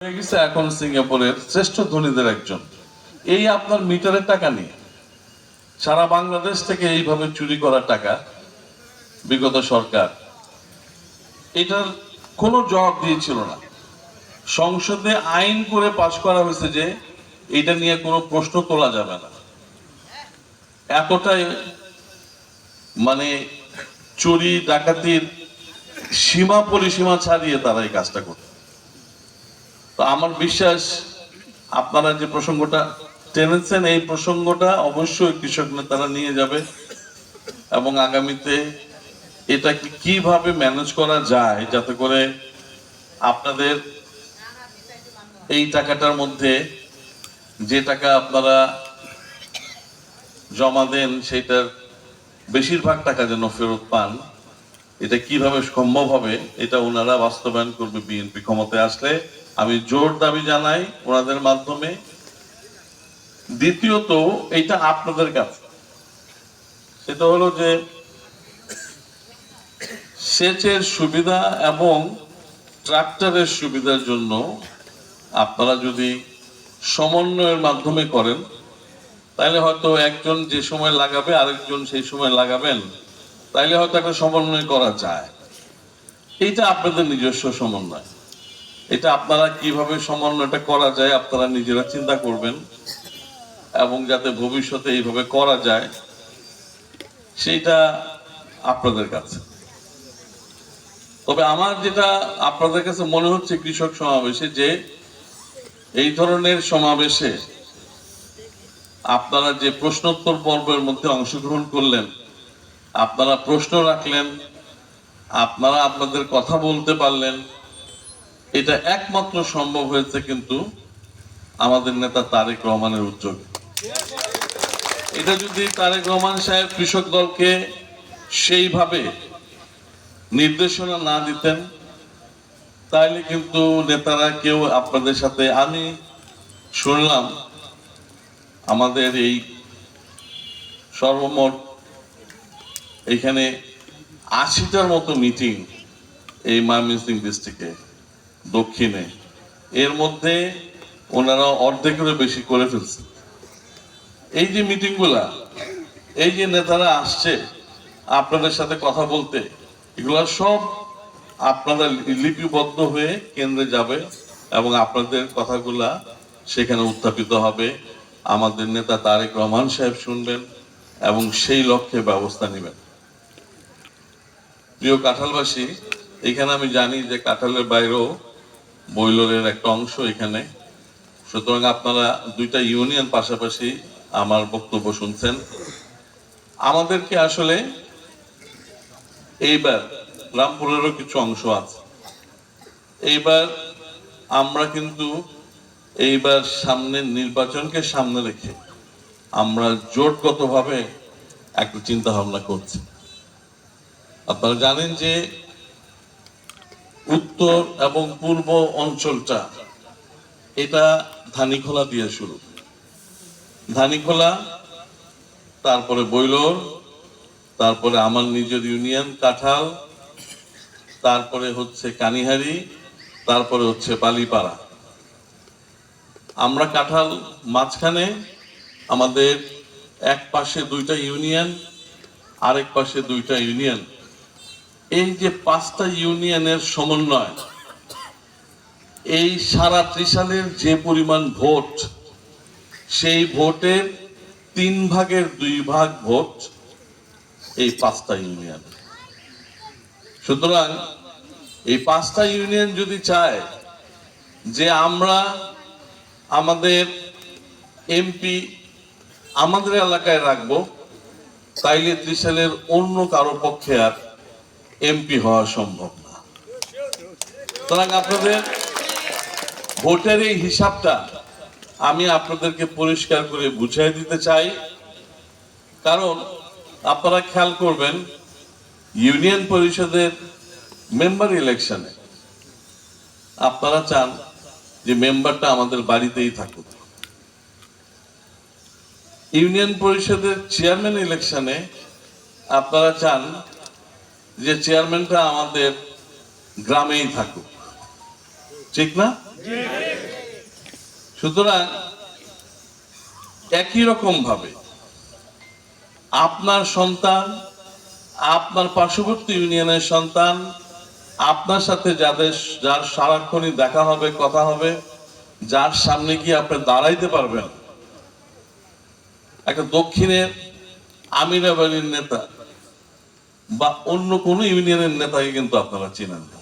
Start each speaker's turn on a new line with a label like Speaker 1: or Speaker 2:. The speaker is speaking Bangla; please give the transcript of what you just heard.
Speaker 1: এখন সিঙ্গাপুরের শ্রেষ্ঠ ধনীদের একজন। এই আপনার মিটারের টাকা নিয়ে। সারা বাংলাদেশ থেকে এইভাবে চুরি করা টাকা বিগত সরকার এটার কোনো জবাব দিয়েছিল না। সংসদে আইন করে পাশ করা হয়েছে যে এটা নিয়ে কোনো প্রশ্ন তোলা যাবে না। এতটাই মানে চুরি, ডাকাতির সীমা, পরিসীমা ছাড়িয়ে তারা এই কাজটা করত তো আমার বিশ্বাস আপনারা যে প্রসঙ্গটা টেনেছেন, এই প্রসঙ্গটা অবশ্যই কৃষক নেতারা নিয়ে যাবে এবং আগামীতে এটাকে কীভাবে ম্যানেজ করা যায় যাতে করে আপনাদের এই টাকাটার মধ্যে যে টাকা আপনারা জমা দেন, সেটার বেশিরভাগ টাকা যেন ফেরত পান, এটা কীভাবে সম্ভব হবে, এটা ওনারা বাস্তবায়ন করবে বিএনপি ক্ষমতায় আসলে। আমি জোর দাবি জানাই ওনাদের মাধ্যমে। দ্বিতীয়ত এটা আপনাদের কাছে সেটা হলো যে, সেচের সুবিধা এবং ট্রাক্টরের সুবিধার জন্য আপনারা যদি সমন্বয়ের মাধ্যমে করেন তাহলে হয়তো একজন যে সময় লাগাবে, আরেকজন সেই সময় লাগাবেন, তাইলে হয়তো একটা সমন্বয় করা যায়। এইটা আপনাদের নিজস্ব সমন্বয়। এটা আপনারা কীভাবে সমন্বয়টা করা যায় আপনারা নিজেরা চিন্তা করবেন। এবং যাতে ভবিষ্যতে এইভাবে করা যায়, সেইটা আপনাদের কাছে। তবে আমার যেটা আপনাদের কাছে মনে হচ্ছে কৃষক সমাবেশে যে, এই ধরনের সমাবেশে আপনারা যে প্রশ্নোত্তর পর্বের মধ্যে অংশগ্রহণ করলেন, আপনারা প্রশ্ন রাখলেন, আপনারা আপনাদের কথা বলতে পারলেন এটা একমাত্র সম্ভব হয়েছে কিন্তু আমাদের নেতা তারেক রহমানের উদ্যোগে। এটা যদি তারেক রহমান সাহেব কৃষক দলকে সেইভাবে নির্দেশনা না দিতেন তাহলে কিন্তু নেতারা কেউ আপনাদের সাথে, আমি শুনলাম আমাদের এই সর্বমোট এখানে আশিটার মতো মিটিং এই ময়মনসিং ডিস্ট্রিক্টে দক্ষিণে। এর মধ্যে ওনারা অর্ধেকেরও বেশি করে ফেলছে। এই যে মিটিংগুলা, এই যে নেতারা আসছে, আপনাদের সাথে কথা বলতে, এগুলা সব আপনারা লিপিবদ্ধ হয়ে কেন্দ্রে যাবে এবং আপনাদের কথাগুলা সেখানে উত্থাপিত হবে। আমাদের নেতা তারেক রহমান সাহেব শুনবেন এবং সেই লক্ষ্যে ব্যবস্থা নেবেন। প্রিয় কাঁঠালবাসী, এখানে আমি জানি যে কাঁঠালের বাইরেও বৈলরের একটা অংশ এখানে। সুতরাং আপনারা দুইটা ইউনিয়ন পাশাপাশি আমার বক্তব্য শুনছেন। আমাদেরকে আসলে এইবার রামপুরেরও কিছু অংশ আছে। এইবার আমরা কিন্তু এইবার সামনে নির্বাচনকে সামনে রেখে আমরা জোটগতভাবে একটা চিন্তা ভাবনা করছি। আপনারা জানেন যে উত্তর এবং পূর্ব অঞ্চলটা, এটা ধানিখোলা দিয়ে শুরু। ধানিখোলা, তারপরে বৈলর, তারপরে আমার নিজের ইউনিয়ন কাঁঠাল, তারপরে হচ্ছে কানিহারি, তারপরে হচ্ছে বালিপাড়া। আমরা কাঁঠাল মাঝখানে, আমাদের এক পাশে দুইটা ইউনিয়ন, আরেক পাশে দুইটা ইউনিয়ন। এই যে পাঁচটা ইউনিয়নের সমন্বয়, এই সারা ত্রিশালের যে পরিমাণ ভোট, সেই ভোটের তিন ভাগের দুই ভাগ ভোট এই পাঁচটা ইউনিয়ন। সুতরাং এই পাঁচটা ইউনিয়ন যদি চায় যে আমরা আমাদের এমপি আমাদের এলাকায় রাখব, তাইলে ত্রিশালের অন্য কারও পক্ষে আর এমপি হওয়া সম্ভব না। সুতরাং আপনাদের ভোটের এই হিসাবটা আমি আপনাদেরকে পরিষ্কার করে বুঝিয়ে দিতে চাই। কারণ আপনারা খেয়াল করবেন, ইউনিয়ন পরিষদের মেম্বার ইলেকশনে আপনারা চান যে মেম্বারটা আমাদের বাড়িতেই থাকুক। ইউনিয়ন পরিষদের চেয়ারম্যান ইলেকশনে আপনারা চান যে চেয়ারম্যানটা আমাদের গ্রামেই থাকুক। ঠিক না? সুতরাং একই রকম ভাবে আপনার সন্তান, আপনার পার্শ্ববর্তী ইউনিয়নের সন্তান, আপনার সাথে যাদের, যার সারাক্ষণই দেখা হবে, কথা হবে, যার সামনে গিয়ে আপনি দাঁড়াইতে পারবেন। একটা দক্ষিণের আমিরাবাড়ির নেতা বা অন্য কোনো ইউনিয়নের নেতাকে কিন্তু আপনারা চেনেন না।